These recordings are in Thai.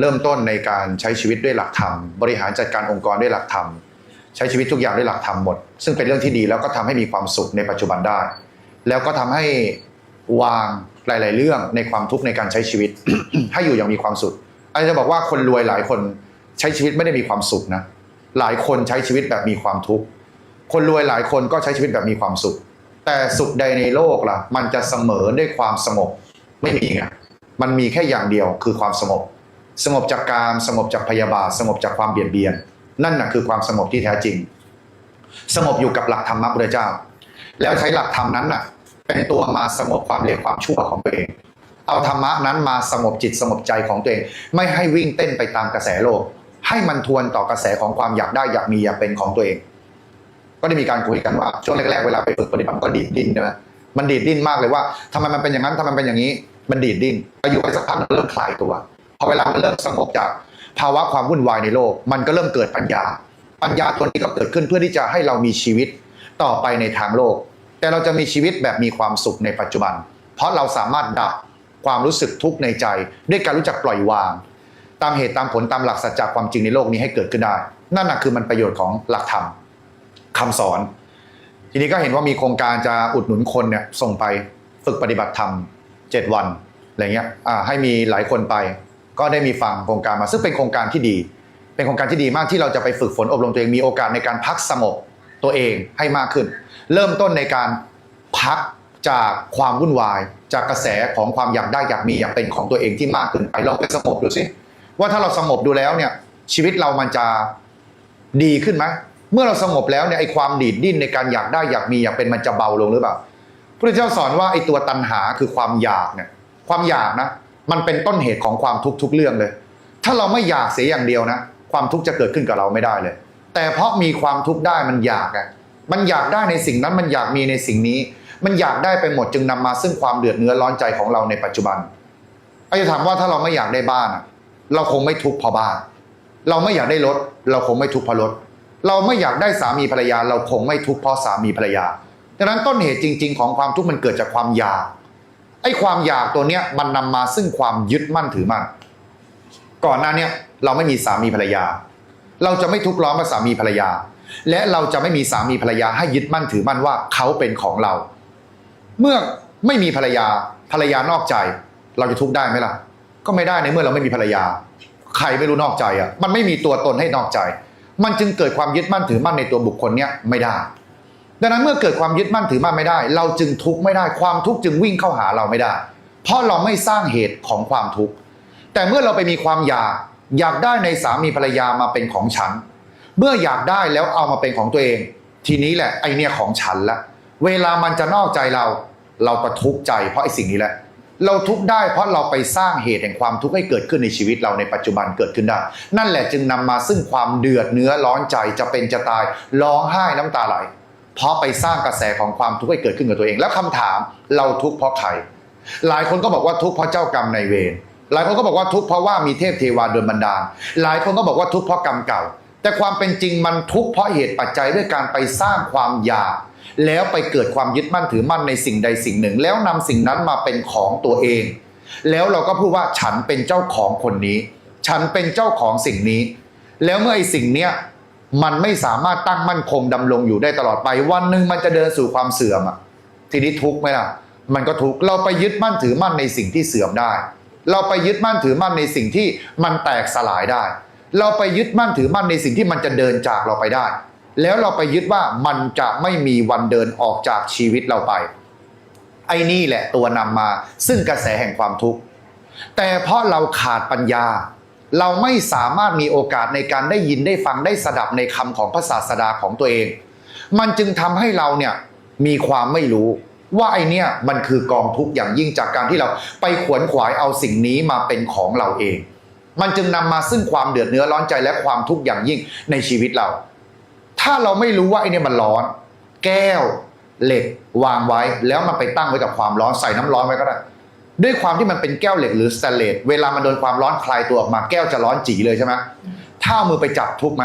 เริ่มต้นในการใช้ชีวิตด้วยหลักธรรม บริหารจัดการองค์กรด้วยหลักธรรม ใช้ชีวิตทุกอย่างด้วยหลักธรรมหมด ซึ่งเป็นเรื่องที่ดีแล้วก็ทำให้มีความสุขในปัจจุบันได้ แล้วก็ทำให้วางหลาย ๆ เรื่องในความทุกข์ในการใช้ชีวิต ให้อยู่อย่างมีความสุขอาจจะบอกว่าคนรวยหลายคนใช้ชีวิตไม่ได้มีความสุขนะหลายคนใช้ชีวิตแบบมีความทุกข์คนรวยหลายคนก็ใช้ชีวิตแบบมีความสุข แต่สุขใดในโลกล่ะ มันจะเสมอด้วยความสงบไม่มีไงมันมีแค่อย่างเดียวคือความสงบ สงบจากการสงบจากพยาบาท สงบจากความเบียดเบียน นั่นนะคือความสงบที่แท้จริง สงบอยู่กับหลักธรรมะพระเจ้า แล้วใช้หลักธรรมนั้นน่ะ เป็นตัวมาสงบความเลวความชั่วของตัวเอง เอาธรรมะนั้นมาสงบจิตสงบใจของตัวเอง ไม่ให้วิ่งเต้นไปตามกระแสโลก ให้มันทวนต่อกระแสของความอยากได้อยากมีอยากเป็นของตัวเอง ก็ได้มีการคุยกันว่าช่วงแรกๆเวลาไปฝึกปฏิบัติก็ดีดดิ้นใช่ไหมมันดีดดิ้นมากเลยว่าทำไมมันเป็นอย่างนั้นทำไมมันเป็นอย่างนี้ มันดีดดิ้นไปอยู่ไปสักพักมันเริ่มคลายตัว พอเวลามันเริ่มสงบจากภาวะความวุ่นวายในโลก มันก็เริ่มเกิดปัญญา ปัญญาตัวนี้ก็เกิดขึ้นเพื่อที่จะให้เรามีชีวิตต่อไปในทางโลก แต่เราจะมีชีวิตแบบมีความสุขในปัจจุบัน เพราะเราสามารถดับความรู้สึกทุกข์ในใจ ด้วยการรู้จักปล่อยวาง ตามเหตุตามผลตามหลักสัจจะความจริงในโลกนี้ให้เกิดขึ้นได้ นั่นนะคือมันประโยชน์ของหลักธรรมคำสอน ทีนี้ก็เห็นว่ามีโครงการจะอุดหนุนคนเนี่ยส่งไปฝึกปฏิบัติธรรม 7 วันอะไรเงี้ยให้มีหลายคนไป ก็ได้มีฟังโครงการมาซึ่งเป็นโครงการที่ดี เป็นโครงการที่ดีมากที่เราจะไปฝึกฝนอบรมตัวเองมีโอกาสในการพักสงบตัวเองให้มากขึ้น เริ่มต้นในการพักจากความวุ่นวาย จากกระแสของความอยากได้อยากมีอยากเป็นของตัวเองที่มากขึ้นไปลองไปสงบดูสิว่าถ้าเราสงบดูแล้วเนี่ยชีวิตเรามันจะดีขึ้นไหมเมื่อเราสงบแล้วเนี่ยไอ้ความดีดดิ้นในการอยากได้อยากมีอยากเป็นมันจะเบาลงหรือเปล่าพระเจ้าสอนว่าไอ้ตัวตัณหาคือความอยากเนี่ยความอยากนะ มันเป็นต้นเหตุของความทุกข์ทุกเรื่องเลย ถ้าเราไม่อยากเสียอย่างเดียวนะ ความทุกข์จะเกิดขึ้นกับเราไม่ได้เลย แต่เพราะมีความทุกข์ได้มันอยากอะมันอยากได้ในสิ่งนั้นมันอยากมีในสิ่งนี้ มันอยากได้ไปหมดจึงนำมาซึ่งความเดือดเนื้อร้อนใจของเราในปัจจุบันอาจจะถามว่าถ้าเราไม่อยากได้บ้านเราคงไม่ทุกข์เพราะบ้าน เราไม่อยากได้รถเราคงไม่ทุกข์เพราะรถเราไม่อยากได้สามีภรรยา เราคงไม่ทุกข์เพราะสามีภรรยาดังนั้นต้นเหตุจริง ๆ ของความทุกข์มันเกิดจากความอยาก ไอ้ความอยากตัวเนี้ยมันนำมาซึ่งความยึดมั่นถือมั่นก่อนหน้าเนี้ยเราไม่มีสามีภรรยา เราจะไม่ทุกข์ร้อนกับสามีภรรยา และเราจะไม่มีสามีภรรยาให้ยึดมั่นถือมั่นว่าเขาเป็นของเรา เมื่อไม่มีภรรยาภรรยานอกใจ เราจะทุกข์ได้ไหมล่ะ ก็ไม่ได้ในเมื่อเราไม่มีภรรยา ใครไม่รู้นอกใจอะ มันไม่มีตัวตนให้นอกใจ มันจึงเกิดความยึดมั่นถือมั่นในตัวบุคคลเนี้ยไม่ได้ ดังนั้นเมื่อเกิดความยึดมั่นถือมั่นไม่ได้ เราจึงทุกข์ไม่ได้ความทุกข์จึงวิ่งเข้าหาเราไม่ได้ เพราะเราไม่สร้างเหตุของความทุกข์แต่เมื่อเราไปมีความอยากอยากได้ในสามีภรรยามาเป็นของฉัน เมื่ออยากได้แล้วเอามาเป็นของตัวเอง ทีนี้แหละไอเนี่ยของฉันละ เวลามันจะนอกใจเรา เราก็ทุกข์ใจเพราะไอสิ่งนี้แหละ เราทุกข์ได้เพราะเราไปสร้างเหตุแห่งความทุกข์ให้เกิดขึ้นในชีวิตเราในปัจจุบันเกิดขึ้นได้ นั่นแหละจึงนำมาซึ่งความเดือดเนื้อร้อนใจจะเป็นจะตายร้องไห้น้ำตาไหล เพราะไปสร้างกระแสของความทุกข์ให้เกิดขึ้นกับตัวเอง แล้วคำถามเราทุกข์เพราะใคร หลายคนก็บอกว่าทุกข์เพราะเจ้ากรรมนายเวรหลายคนก็บอกว่าทุกข์เพราะว่ามีเทพเทวาโดนบันดาลหลายคนก็บอกว่าทุกข์เพราะกรรมเก่า แต่ความเป็นจริงมันทุกข์เพราะเหตุปัจจัยด้วยการไปสร้างความอยากแล้วไปเกิดความยึดมั่นถือมั่นในสิ่งใดสิ่งหนึ่ง แล้วนำสิ่งนั้นมาเป็นของตัวเอง แล้วเราก็พูดว่าฉันเป็นเจ้าของคนนี้ ฉันเป็นเจ้าของสิ่งนี้ แล้วเมื่อไอ้สิ่งเนี้ย มันไม่สามารถตั้งมั่นคงดำรงอยู่ได้ตลอดไป วันหนึ่งมันจะเดินสู่ความเสื่อมอะทีนี้ทุกไหมล่ะ มันก็ทุกเราไปยึดมั่นถือมั่นในสิ่งที่เสื่อมได้ เราไปยึดมั่นถือมั่นในสิ่งที่มันแตกสลายได้ เราไปยึดมั่นถือมั่นในสิ่งที่มันจะเดินจากเราไปได้ แล้วเราไปยึดว่ามันจะไม่มีวันเดินออกจากชีวิตเราไป ไอ้นี่แหละตัวนำมาซึ่งกระแสแห่งความทุกข์แต่เพราะเราขาดปัญญา เราไม่สามารถมีโอกาสในการได้ยินได้ฟังได้สดับในคำของพระศาสดาของตัวเอง มันจึงทำให้เราเนี่ยมีความไม่รู้ว่าไอเนี่ยมันคือกองทุกข์อย่างยิ่งจากการที่เราไปขวนขวายเอาสิ่งนี้มาเป็นของเราเอง มันจึงนำมาซึ่งความเดือดเนื้อร้อนใจและความทุกข์อย่างยิ่งในชีวิตเรา ถ้าเราไม่รู้ว่าไอเนี่ยมันร้อน แก้ว เหล็ก วางไว้ แล้วมันไปตั้งไว้กับความร้อนใส่น้ำร้อนไว้ก็ได้ ด้วยความที่มันเป็นแก้วเหล็กหรือสแตนเลสเวลามันโดนความร้อนคลายตัวออกมาแก้วจะร้อนจีเลยใช่ไหมถ้ามือไปจับทุกไหม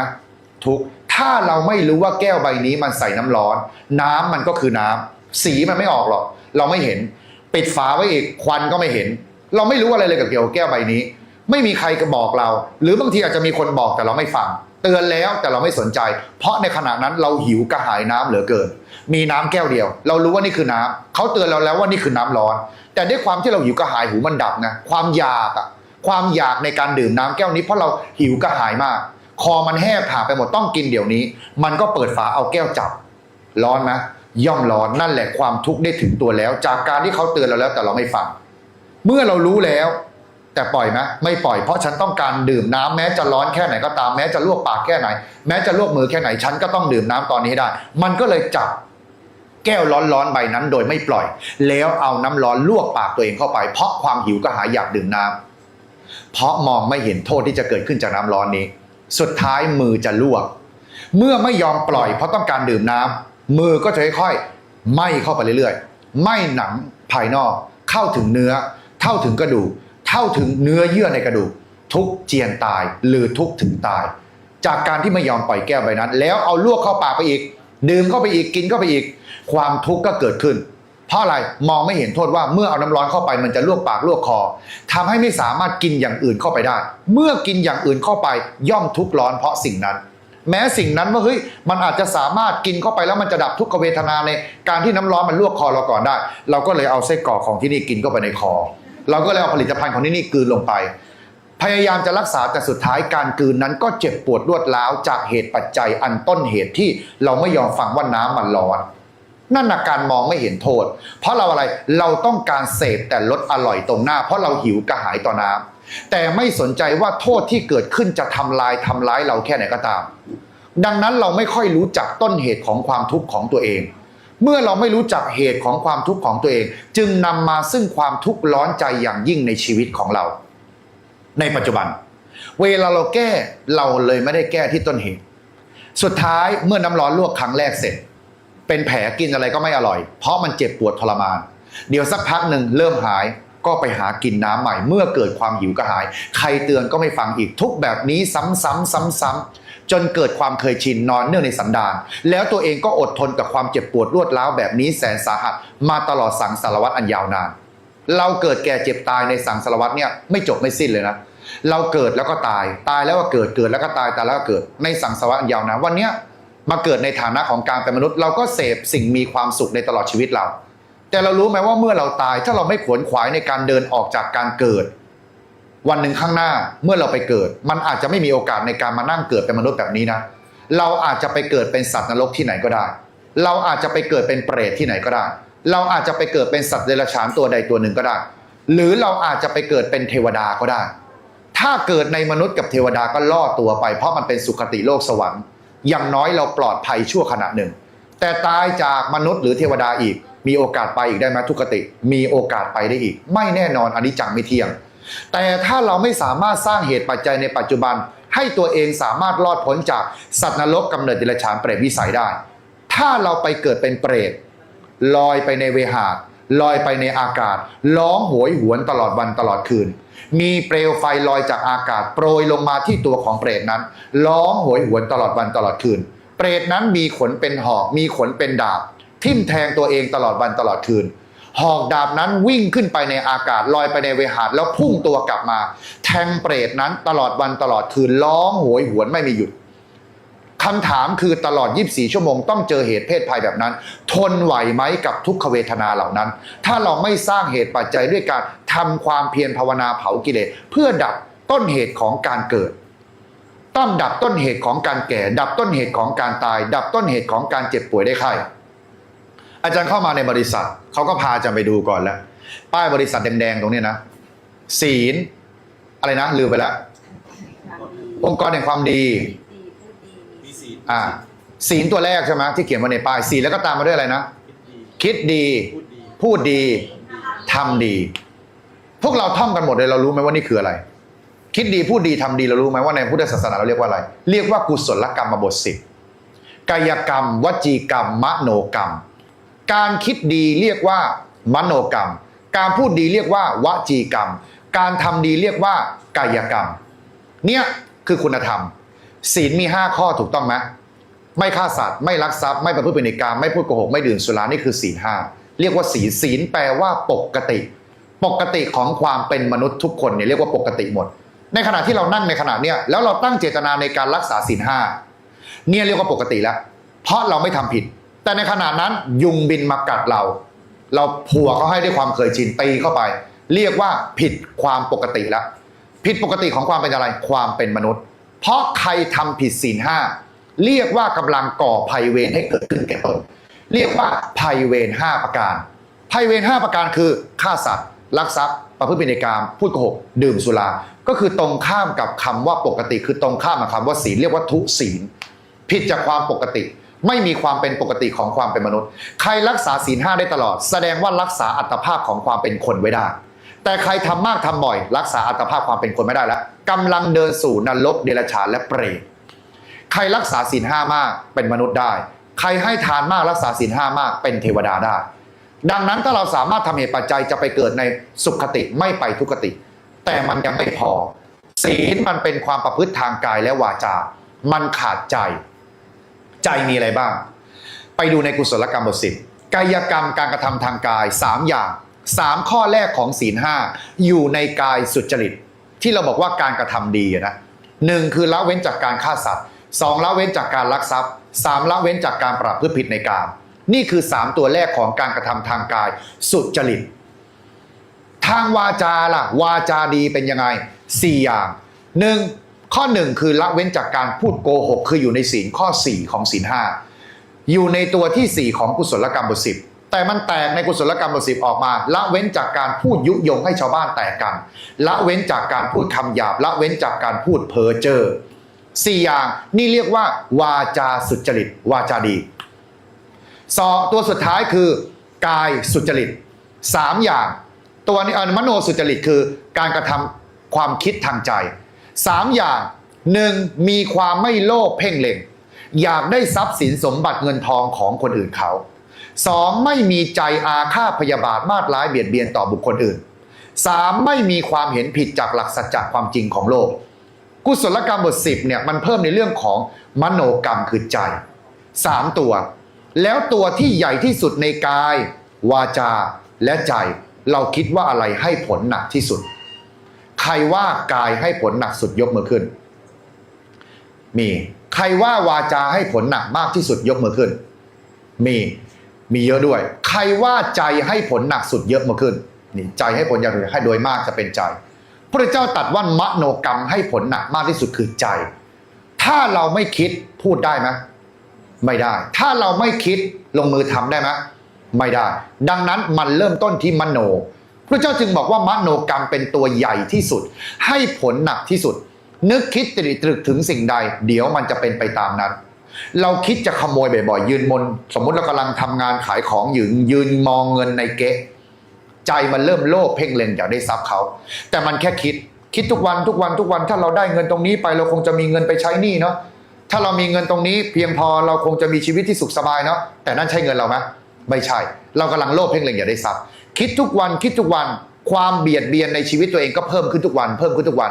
ทุกถ้าเราไม่รู้ว่าแก้วใบนี้มันใส่น้ำร้อน น้ำมันก็คือน้ำสีมันไม่ออกหรอกเราไม่เห็น ปิดฝาไว้อีกควันก็ไม่เห็น เราไม่รู้อะไรเลยกับเกี่ยวกับแก้วใบนี้ ไม่มีใครก็บอกเรา หรือบางทีอาจจะมีคนบอกแต่เราไม่ฟัง เตือนแล้วแต่เราไม่สนใจ เพราะในขณะนั้นเราหิวกระหายน้ำเหลือเกิน มีน้ำแก้วเดียว เรารู้ว่านี่คือน้ำเขาเตือนเราแล้วว่านี่คือน้ำร้อน แต่ด้วยความที่เราหิวกระหายหูมันดับนะความอยากอะความอยากในการดื่มน้ำแก้วนี้เพราะเราหิวกระหายมาก คอมันแห้งผ่าไปหมดต้องกินเดี๋ยวนี้ มันก็เปิดฝาเอาแก้วจับ ร้อนไหมย่อมร้อนนั่นแหละความทุกข์ได้ถึงตัวแล้ว จากการที่เขาเตือนเราแล้วแต่เราไม่ฟัง เมื่อเรารู้แล้ว แต่ปล่อยไหมไม่ปล่อยเพราะฉันต้องการดื่มน้ำแม้จะร้อนแค่ไหนก็ตามแม้จะลวกปากแค่ไหน แม้จะลวกมือแค่ไหนฉันก็ต้องดื่มน้ำตอนนี้ให้ได้ มันก็เลยจับแก้วร้อนๆใบนั้นโดยไม่ปล่อย แล้วเอาน้ำร้อนลวกปากตัวเองเข้าไป เพราะความหิวก็หายอยากดื่มน้ำเพราะมองไม่เห็นโทษที่จะเกิดขึ้นจากน้ำร้อนนี้ สุดท้ายมือจะลวก เมื่อไม่ยอมปล่อยเพราะต้องการดื่มน้ำมือก็จะค่อยๆไหม้เข้าไปเรื่อยๆไหม้หนังภายนอก เข้าถึงเนื้อ เข้าถึงกระดูก เข้าถึงเนื้อเยื่อในกระดูก ทุกเจียนตายหรือทุกถึงตาย จากการที่ไม่ยอมปล่อยแก้วใบนั้น แล้วเอาลวกเข้าปากไปอีก ดื่มเข้าไปอีกกินเข้าไปอีก ความทุกข์ก็เกิดขึ้น เพราะอะไรมองไม่เห็นโทษว่าเมื่อเอาน้ำร้อนเข้าไปมันจะลวกปากลวกคอทำให้ไม่สามารถกินอย่างอื่นเข้าไปได้ เมื่อกินอย่างอื่นเข้าไปย่อมทุกข์ร้อนเพราะสิ่งนั้นแม้สิ่งนั้นว่าเฮ้ยมันอาจจะสามารถกินเข้าไปแล้วมันจะดับทุกขเวทนาในการที่น้ำร้อนมันลวกคอเราก่อนได้ เราก็เลยเอาไส้กรอกของที่นี่กินเข้าไปในคอ เราก็เลยเอาผลิตภัณฑ์ของที่นี่กลืนลงไป พยายามจะรักษาแต่สุดท้ายการกลืนนั้นก็เจ็บปวดรวดร้าวจากเหตุปัจจัยอันต้นเหตุที่เราไม่ยอมฟังว่าน้ำมันร้อนนั่นนะการมองไม่เห็นโทษ เพราะเราอะไรเราต้องการเสพแต่ลดอร่อยตรงหน้า เพราะเราหิวกระหายต่อน้ำแต่ไม่สนใจว่าโทษที่เกิดขึ้นจะทำลายทำร้ายเราแค่ไหนก็ตาม ดังนั้นเราไม่ค่อยรู้จักต้นเหตุของความทุกข์ของตัวเอง เมื่อเราไม่รู้จักเหตุของความทุกข์ของตัวเอง จึงนำมาซึ่งความทุกข์ร้อนใจอย่างยิ่งในชีวิตของเรา ในปัจจุบัน เวลาเราแก้เราเลยไม่ได้แก้ที่ต้นเหตุ สุดท้ายเมื่อน้ำร้อนลวกครั้งแรกเสร็จ เป็นแผลกินอะไรก็ไม่อร่อย เพราะมันเจ็บปวดทรมาน เดี๋ยวสักพักหนึ่งเริ่มหายก็ไปหากินน้ำใหม่ เมื่อเกิดความหิวกระหาย ใครเตือนก็ไม่ฟังอีกทุกแบบนี้ซ้ำๆซ้ำๆ จนเกิดความเคยชินนอนเนื่องในสันดาน แล้วตัวเองก็อดทนกับความเจ็บปวดรวดร้าวแบบนี้แสนสาหัส มาตลอดสังสารวัตรอันยาวนาน เราเกิดแก่เจ็บตายในสังสารวัตรเนี่ยไม่จบไม่สิ้นเลยนะเราเกิดแล้วก็ตาย ตายแล้วก็เกิดเกิดแล้วก็ตายตายแล้วก็เกิดในสังสารวัตรอันยาวนานวันเนี้ยมาเกิดในฐานะของการเป็นมนุษย์ เราก็เสพสิ่งมีความสุขในตลอดชีวิตเรา แต่เรารู้ไหมว่าเมื่อเราตายถ้าเราไม่ขวนขวายในการเดินออกจากการเกิด วันหนึ่งข้างหน้าเมื่อเราไปเกิด มันอาจจะไม่มีโอกาสในการมานั่งเกิดเป็นมนุษย์แบบนี้นะ เราอาจจะไปเกิดเป็นสัตว์นรกที่ไหนก็ได้ เราอาจจะไปเกิดเป็นเปรตที่ไหนก็ได้ เราอาจจะไปเกิดเป็นสัตว์เดรัจฉานตัวใดตัวหนึ่งก็ได้ หรือเราอาจจะไปเกิดเป็นเทวดาก็ได้ ถ้าเกิดในมนุษย์กับเทวดาก็ล่อตัวไป เพราะมันเป็นสุคติโลกสวรรค์ อย่างน้อยเราปลอดภัยชั่วขณะหนึ่ง แต่ตายจากมนุษย์หรือเทวดาอีก มีโอกาสไปอีกได้ไหมทุกติ มีโอกาสไปได้อีก ไม่แน่นอนอันนี้จังไม่เที่ยง แต่ถ้าเราไม่สามารถสร้างเหตุปัจจัยในปัจจุบัน ให้ตัวเองสามารถรอดพ้นจากสัตว์นรกกำเนิดดรัจฉานเปรตวิสัยได้ ถ้าเราไปเกิดเป็นเปรตลอยไปในเวหาลอยไปในอากาศ ร้องโหยหวนตลอดวันตลอดคืน มีเปลวไฟลอยจากอากาศ โปรยลงมาที่ตัวของเปรตนั้น ร้องโหยหวนตลอดวันตลอดคืน เปรตนั้นมีขนเป็นหอก มีขนเป็นดาบ ทิ่มแทงตัวเองตลอดวันตลอดคืน หอกดาบนั้นวิ่งขึ้นไปในอากาศลอยไปในเวหาดแล้วพุ่งตัวกลับมา แทงเปรตนั้นตลอดวันตลอดคืนร้องโหยหวนไม่มีหยุดคำถามคือตลอด 24 ชั่วโมงต้องเจอเหตุเพศภัยแบบนั้น ทนไหวไหมกับทุกขเวทนาเหล่านั้น ถ้าเราไม่สร้างเหตุปัจจัยด้วยการทำความเพียรภาวนาเผากิเลสเพื่อดับต้นเหตุของการเกิด ต้องดับต้นเหตุของการแก่ ดับต้นเหตุของการตาย ดับต้นเหตุของการเจ็บป่วยได้ไข้ อาจารย์เข้ามาในบริษัทเขาก็พาอาจารย์ไปดูก่อนแล้ว ป้ายบริษัทแดงๆตรงนี้นะ ศีล อะไรนะ ลืมไปแล้วองค์กรแห่งความดีมีศีลอ่าศีลตัวแรกใช่ไหมที่เขียนไว้ในป้ายศีลแล้วก็ตามมาด้วยอะไรนะ คิดดีคิดดีพูดดีพูดดีทำดี พวกเราท่องกันหมดเลยเรารู้ไหมว่านี่คืออะไร คิดดีพูดดีทำดีเรารู้ไหมว่าในพุทธศาสนาเราเรียกว่าอะไร เรียกว่ากุศลกรรมบทสิบกายกรรม วจีกรรม มโนกรรม การคิดดีเรียกว่ามโนกรรม การพูดดีเรียกว่าวจีกรรม การทำดีเรียกว่ากายกรรม เนี่ยคือคุณธรรม ศีลมี 5 ข้อถูกต้องไหมไม่ฆ่าสัตว์ไม่ลักทรัพย์ไม่ประพฤติผิดในกามไม่พูดโกหกไม่ดื่มสุรานี่คือศีลห้าเรียกว่าศีลศีลแปลว่าปกติ ปกติของความเป็นมนุษย์ทุกคนเนี่ยเรียกว่าปกติหมด ในขณะที่เรานั่งในขณะเนี้ยแล้วเราตั้งเจตนาในการรักษาศีลห้าเนี่ยเรียกว่าปกติแล้ว เพราะเราไม่ทำผิด แต่ในขณะนั้นยุงบินมากัดเรา เราผัวเขาให้ด้วยความเคยชินตีเข้าไป เรียกว่าผิดความปกติแล้วผิดปกติของความเป็นอะไรความเป็นมนุษย์ เพราะใครทำผิดศีลห้าเรียกว่ากำลังก่อภัยเวรให้เกิดขึ้นแก่ตนเรียกว่าภัยเวรห้าประการภัยเวรห้าประการคือฆ่าสัตว์ลักทรัพย์ ประพฤติผิดในกามพูดโกหกดื่มสุรา ก็คือตรงข้ามกับคำว่าปกติ คือตรงข้ามกับคำว่าศีลเรียกว่าทุศีล ผิดจากความปกติ ไม่มีความเป็นปกติของความเป็นมนุษย์ ใครรักษาศีลห้าได้ตลอด แสดงว่ารักษาอัตภาพของความเป็นคนไว้ได้ แต่ใครทำมากทำบ่อย รักษาอัตภาพความเป็นคนไม่ได้แล้วกำลังเดินสู่นรกเดรัจฉานและเปรตใครรักษาศีลห้ามากเป็นมนุษย์ได้ ใครให้ทานมากรักษาศีลห้ามากเป็นเทวดาได้ ดังนั้นถ้าเราสามารถทำเหตุปัจจัยจะไปเกิดในสุขติไม่ไปทุกติ แต่มันยังไม่พอ ศีลมันเป็นความประพฤติทางกายและวาจา มันขาดใจ ใจมีอะไรบ้าง ไปดูในกุศลกรรมบทสิบกายกรรมการกระทำทางกาย 3 อย่าง 3 ข้อแรกของศีลห้าอยู่ในกายสุจริต ที่เราบอกว่าการกระทำดีนะหนึ่งคือละเว้นจากการฆ่าสัตว์สองละเว้นจากการลักทรัพย์สามละเว้นจากการประพฤติผิดในกามนี่คือ 3 ตัวแรกของการกระทำทางกาย สุจริต ทางวาจาล่ะ วาจาดีเป็นยังไง 4 อย่างหนึ่ง ข้อหนึ่งคือละเว้นจากการพูดโกหกคืออยู่ในศีลข้อ 4 ของศีลห้าอยู่ในตัวทีสี่ 4 ของกุศลกรรมบทสิบแต่มันแตกในกุศลกรรมบทสิบออกมา ละเว้นจากการพูดยุยงให้ชาวบ้านแตกกัน ละเว้นจากการพูดคำหยาบ ละเว้นจากการพูดเพ้อเจ้อสี่อย่างนี่เรียกว่า วาจาสุจริต วาจาดีสอตัวสุดท้ายคือ กายสุจริตสามอย่าง ตัวนี้อ่อมโนสุจริตคือการกระทำความคิดทางใจ สามอย่างหนึ่งมีความไม่โลภเพ่งเล็ง อยากได้ทรัพย์สินสมบัติเงินทองของคนอื่นเขาสองไม่มีใจอาฆาตพยาบาทมาดร้ายเบียดเบียนต่อบุคคลอื่นสามไม่มีความเห็นผิดจากหลักสัจจะความจริงของโลก กุศลกรรมบทสิบเนี่ยมันเพิ่มในเรื่องของมโนกรรมคือใจสามตัว แล้วตัวที่ใหญ่ที่สุดในกาย วาจาและใจ เราคิดว่าอะไรให้ผลหนักที่สุด รว่ากายให้ผลหนักสุดยกมือขึ้น มีใครว่าวาจาให้ผลหนักมากที่สุดยกมือขึ้น มีมีเยอะด้วย ใครว่าใจให้ผลหนักสุดเยอะมือขึ้นนี่ใจให้ผลอย่างไรให้โดยมากจะเป็นใจพระเจ้าตัดว่ามโนกรรมให้ผลหนักมากที่สุดคือใจ ถ้าเราไม่คิดพูดได้ไหมไม่ได้ ถ้าเราไม่คิดลงมือทำได้ไหมไม่ได้ ดังนั้นมันเริ่มต้นที่มโน พระเจ้าจึงบอกว่ามโนกรรมเป็นตัวใหญ่ที่สุด ให้ผลหนักที่สุด นึกคิดตรีตรึกถึงสิ่งใด เดี๋ยวมันจะเป็นไปตามนั้น เราคิดจะขโมยบ่อยๆ ยืนมน สมมุติเรากำลังทำงานขายของอยืนยืนมองเงินในเก๊ะใจมันเริ่มโลภเพ่งเล็งอยากได้ทรัพย์เขา แต่มันแค่คิดคิดทุกวันทุกวันทุกวันถ้าเราได้เงินตรงนี้ไปเราคงจะมีเงินไปใช้หนี้เนาะถ้าเรามีเงินตรงนี้เพียงพอเราคงจะมีชีวิตที่สุขสบายเนาะแต่นั่นใช่เงินเราไหมไม่ใช่ เรากำลังโลภเพ่งเล็งอยากได้ทรัพย์ คิดทุกวันคิดทุกวัน ความเบียดเบียนในชีวิตตัวเองก็เพิ่มขึ้นทุกวัน เพิ่มขึ้นทุกวัน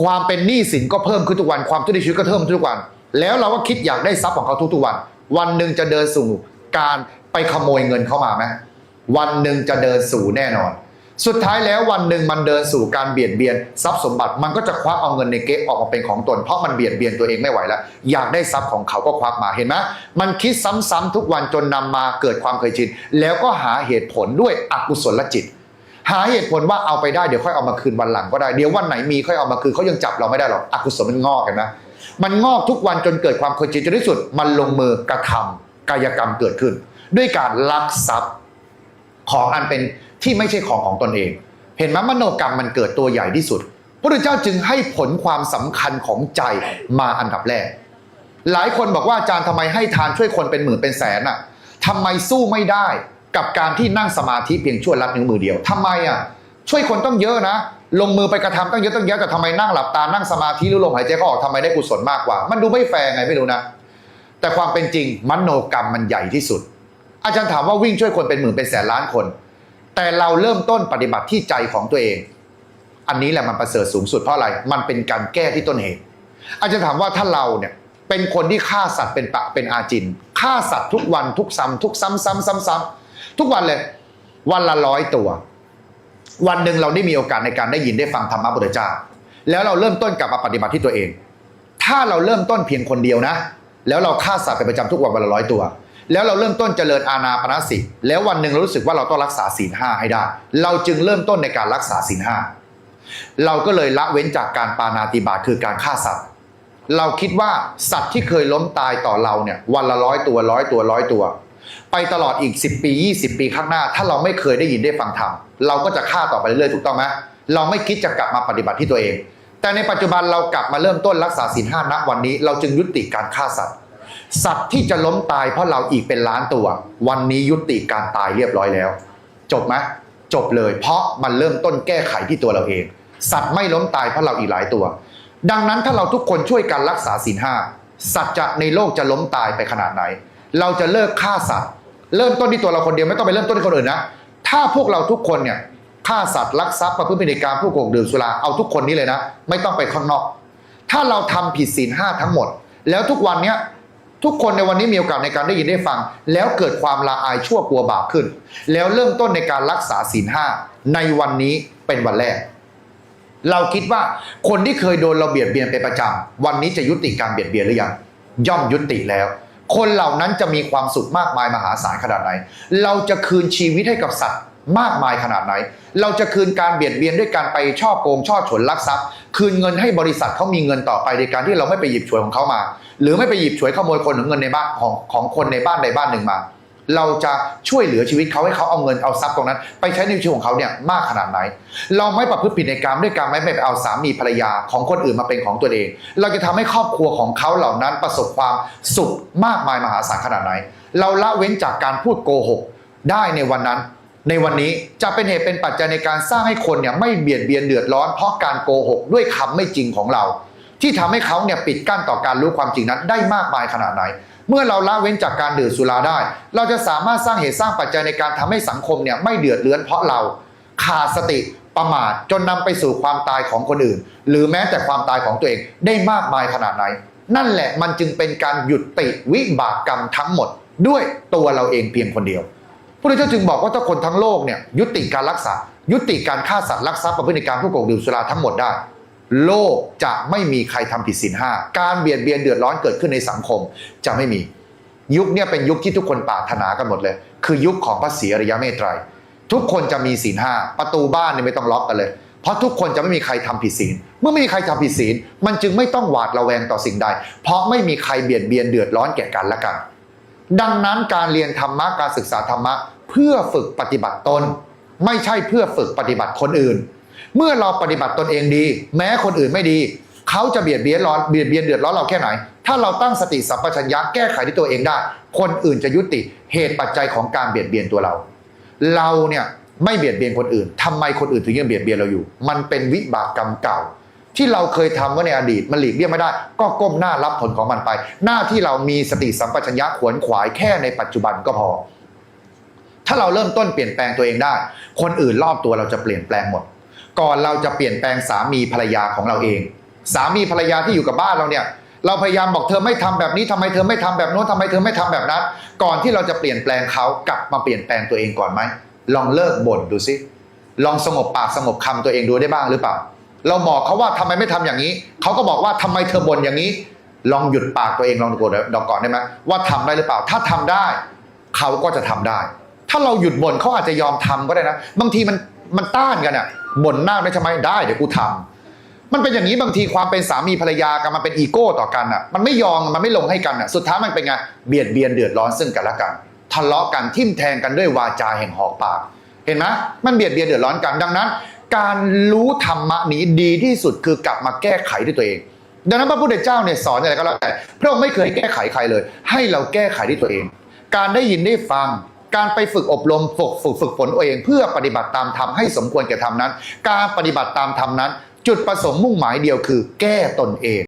ความเป็นหนี้สินก็เพิ่มขึ้นทุกวัน ความทุกข์ในชีวิตก็เพิ่มขึ้นทุกวัน แล้วเราก็คิดอยากได้ทรัพย์ของเขาทุกๆวัน วันหนึ่งจะเดินสู่การไปขโมยเงินเข้ามาไหมวันหนึ่งจะเดินสู่แน่นอน สุดท้ายแล้ววันหนึ่งมันเดินสู่การเบียดเบียนทรัพย์สมบัติมันก็จะควักเอาเงินในเก๊ออกมาเป็นของตน เพราะมันเบียดเบียนตัวเองไม่ไหวแล้ว อยากได้ทรัพย์ของเขาก็ควักมาเห็นไหมมันคิดซ้ำๆทุกวันจนนำมาเกิดความเคยชินแล้วก็หาเหตุผลด้วยอกุศลจิต หาเหตุผลว่าเอาไปได้เดี๋ยวค่อยเอามาคืนวันหลังก็ได้เดี๋ยววันไหนมีค่อยเอามาคืนเขายังจับเราไม่ได้หรอกอกุศลมันงอกเห็นไหมมันงอกทุกวันจนเกิดความเคยชินจนที่สุด มันลงมือกระทำกายกรรมเกิดขึ้น ด้วยการลักทรัพย์ของอันเป็น ที่ไม่ใช่ของของตนเอง เห็นไหมมโนกรรมมันเกิดตัวใหญ่ที่สุดพระเจ้าจึงให้ผลความสำคัญของใจมาอันดับแรก หลายคนบอกว่าอาจารย์ทำไมให้ทานช่วยคนเป็นหมื่นเป็นแสนอะทำไมสู้ไม่ได้กับการที่นั่งสมาธิเพียงชั่วลัดนิ้วมือเดียวทำไมอะช่วยคนต้องเยอะนะ ลงมือไปกระทำต้องเยอะต้องเยอะแต่ทำไมนั่งหลับตานั่งสมาธิหรือลมหายใจเขาออกทำไมได้กุศลมากกว่า มันดูไม่แฟร์ไงไม่รู้นะ แต่ความเป็นจริงมโนกรรมมันใหญ่ที่สุด อาจารย์ถามว่าวิ่งช่วยคนเป็นหมื่นเป็นแสนล้านคน แต่เราเริ่มต้นปฏิบัติที่ใจของตัวเอง อันนี้แหละมันประเสริฐสูงสุดเพราะอะไร มันเป็นการแก้ที่ต้นเหตุ อาจารย์ถามว่าถ้าเราเนี่ยเป็นคนที่ฆ่าสัตว์เป็นปะเป็นอาจินฆ่าสัตว์ทุกวันทุกซ้ำทุกซ้ำซ้ำซ้ำซ้ำทุกวันเลย วันละร้อยตัว วันหนึ่งเราได้มีโอกาสในการได้ยินได้ฟังธรรมะพุทธเจ้า แล้วเราเริ่มต้นกลับมาปฏิบัติที่ตัวเอง ถ้าเราเริ่มต้นเพียงคนเดียวนะ แล้วเราฆ่าสัตว์เป็นประจำทุกวันวันละร้อยตัว แล้วเราเริ่มต้นเจริญอาณาปณสิแล้ววันหนึ่งเรารู้สึกว่าเราต้องรักษาศีลห้าให้ได้ เราจึงเริ่มต้นในการรักษาศีลห้าเราก็เลยละเว้นจากการปานาติบาตคือการฆ่าสัตว์เราคิดว่าสัตว์ที่เคยล้มตายต่อเราเนี่ยวันละร้อยตัวร้อยตัวร้อยตัว ไปตลอดอีก 10 ปี 20 ปีข้างหน้า ถ้าเราไม่เคยได้ยินได้ฟังธรรมเราก็จะฆ่าต่อไปเรื่อยๆถูกต้องไหมเราไม่คิดจะกลับมาปฏิบัติที่ตัวเอง แต่ในปัจจุบันเรากลับมาเริ่มต้นรักษาศีลห้าณวันนี้ เราจึงยุติการฆ่าสัตว์ สัตว์ที่จะล้มตายเพราะเราอีกเป็นล้านตัว วันนี้ยุติการตายเรียบร้อยแล้ว จบไหมจบเลย เพราะมันเริ่มต้นแก้ไขที่ตัวเราเอง สัตว์ไม่ล้มตายเพราะเราอีกหลายตัว ดังนั้นถ้าเราทุกคนช่วยกันรักษาศีลห้าสัตว์จะในโลกจะล้มตายไปขนาดไหน เราจะเลิกฆ่าสัตว์ เริ่มต้นที่ตัวเราคนเดียวไม่ต้องไปเริ่มต้นที่คนอื่นนะถ้าพวกเราทุกคนเนี่ยฆ่าสัตว์ลักทรัพย์ประพฤติในการผู้โกงดื่มสุราเอาทุกคนนี้เลยนะ ไม่ต้องไปข้างนอก ถ้าเราทำผิดศีลห้าทั้งหมด แล้วทุกวันเนี้ย ทุกคนในวันนี้มีโอกาสในการได้ยินได้ฟัง แล้วเกิดความละอายชั่วกลัวบาปขึ้น แล้วเริ่มต้นในการรักษาศีลห้าในวันนี้เป็นวันแรก เราคิดว่าคนที่เคยโดนเราเบียดเบียนเป็นประจำวันนี้จะยุติการเบียดเบียนหรือยัง ย่อมยุติแล้วคนเหล่านั้นจะมีความสุขมากมายมหาศาลขนาดไหน เราจะคืนชีวิตให้กับสัตว์ มากมายขนาดไหน เราจะคืนการเบียดเบียนด้วยการไปช่อโกงช่อฉนลักทรัพย์ คืนเงินให้บริษัทเขามีเงินต่อไปในการที่เราไม่ไปหยิบฉวยของเขามา หรือไม่ไปหยิบฉวยขโมยคนของเงินในบ้านของของคนในบ้านใดบ้านหนึ่งมา เราจะช่วยเหลือชีวิตเขาให้เขาเอาเงินเอาทรัพย์ตรงนั้น ไปใช้ในชีวิตของเขาเนี่ยมากขนาดไหน เราไม่ประพฤติผิดในกรรมด้วยการไม่ไปเอาสามีภรรยาของคนอื่นมาเป็นของตัวเอง เราจะทำให้ครอบครัวของเขาเหล่านั้นประสบความสุขมากมายมหาศาลขนาดไหน เราละเว้นจากการพูดโกหกได้ในวันนั้น ในวันนี้จะเป็นเหตุเป็นปัจจัยในการสร้างให้คนเนี่ยไม่เบียดเบียนเดือดร้อน เพราะการโกหกด้วยคำไม่จริงของเรา ที่ทำให้เขาเนี่ยปิดกั้นต่อการรู้ความจริงนั้นได้มากมายขนาดไหน เมื่อเราละเว้นจากการดื่มสุราได้ เราจะสามารถสร้างเหตุสร้างปัจจัยในการทำให้สังคมเนี่ยไม่เดือดเรื้อนเพราะเราขาดสติประมาทจนนำไปสู่ความตายของคนอื่น หรือแม้แต่ความตายของตัวเองได้มากมายขนาดไหน นั่นแหละมันจึงเป็นการหยุดติวิบากกรรมทั้งหมด ด้วยตัวเราเองเพียงคนเดียว พระเจ้าจึงบอกว่าถ้าคนทั้งโลกเนี่ยยุติการรักษา ยุติการฆ่าสัตว์ลักทรัพย์ประพฤติการผู้โกงดื่มสุราทั้งหมดได้ โลกจะไม่มีใครทำผิดศีลห้าการเบียดเบียนเดือดร้อนเกิดขึ้นในสังคมจะไม่มี ยุคเนี่ยเป็นยุคที่ทุกคนปรารถนากันหมดเลย คือยุคของพระศรีอริยเมตไตร ทุกคนจะมีศีลห้าประตูบ้านเนี่ยไม่ต้องล็อกกันเลย เพราะทุกคนจะไม่มีใครทำผิดศีล เมื่อไม่มีใครทำผิดศีล มันจึงไม่ต้องหวาดระแวงต่อสิ่งใด เพราะไม่มีใครเบียดเบียนเดือดร้อนแก่กันและกัน ดังนั้นการเรียนธรรมะการศึกษาธรรมะเพื่อฝึกปฏิบัติตน ไม่ใช่เพื่อฝึกปฏิบัติคนอื่น เมื่อเราปฏิบัติตนเองดี แม้คนอื่นไม่ดี เขาจะเบียดเบียนร้อนเบียดเบียนเดือดร้อนเราแค่ไหน ถ้าเราตั้งสติสัมปชัญญะแก้ไขที่ตัวเองได้ คนอื่นจะยุติเหตุปัจจัยของการเบียดเบียนตัวเรา เราเนี่ยไม่เบียดเบียนคนอื่นทำไมคนอื่นถึงยังเบียดเบียนเราอยู่ มันเป็นวิบากกรรมเก่า ที่เราเคยทำไว้ในอดีตมันหลีกเลี่ยงไม่ได้ ก็ก้มหน้ารับผลของมันไป หน้าที่เรามีสติสัมปชัญญะขวนขวายแค่ในปัจจุบันก็พอ ถ้าเราเริ่มต้นเปลี่ยนแปลงตัวเองได้ คนอื่นรอบตัวเราจะเปลี่ยนแปลงหมด ก่อนเราจะเปลี่ยนแปลงสามีภรรยาของเราเอง สามีภรรยาที่อยู่กับบ้านเราเนี่ยเราพยายามบอกเธอไม่ทำแบบนี้ทำไมเธอไม่ทำแบบโน้นทำไมเธอไม่ทำแบบนั้น ก่อนที่เราจะเปลี่ยนแปลงเขากลับมาเปลี่ยนแปลงตัวเองก่อนไหมลองเลิกบ่นดูสิลองสงบปากสงบคำตัวเองดูได้บ้างหรือเปล่า เราบอกเขาว่าทำไมไม่ทำอย่างนี้ เขาก็บอกว่าทำไมเธอบ่นอย่างนี้ ลองหยุดปากตัวเองลองดูดอกก่อนได้ไหมว่าทำได้หรือเปล่า ถ้าทำได้ เขาก็จะทำได้ ถ้าเราหยุดบ่นเขาอาจจะยอมทำก็ได้นะ บางทีมันมันต้านกันอะบ่นหน้าไม่ใช่ไหมได้เดี๋ยวกูทำมันเป็นอย่างนี้บางทีความเป็นสามีภรรยากันมันเป็นอีโก้ต่อกันอะมันไม่ยอมมันไม่ลงให้กันอะสุดท้ายมันเป็นไงเบียดเบียนเดือดร้อนซึ่งกันและกันทะเลาะกันทิ่มแทงกันด้วยวาจาแห่งหอกปาก เห็นไหมมันเบียดเบียนเดือดร้อนกันดังนั้น การรู้ธรรมะนี้ดีที่สุดคือกลับมาแก้ไขด้วยตัวเอง ดังนั้นพระพุทธเจ้าเนี่ยสอนอะไรก็แล้วแต่พระองค์ไม่เคยแก้ไขใครเลย ให้เราแก้ไขด้วยตัวเอง การได้ยินได้ฟังการไปฝึกอบรมฝึกฝึกฝึกฝนตัวเองเพื่อปฏิบัติตามธรรมให้สมควรแก่ธรรมนั้น การปฏิบัติตามธรรมนั้น จุดประสงค์มุ่งหมายเดียวคือ แก้ตนเอง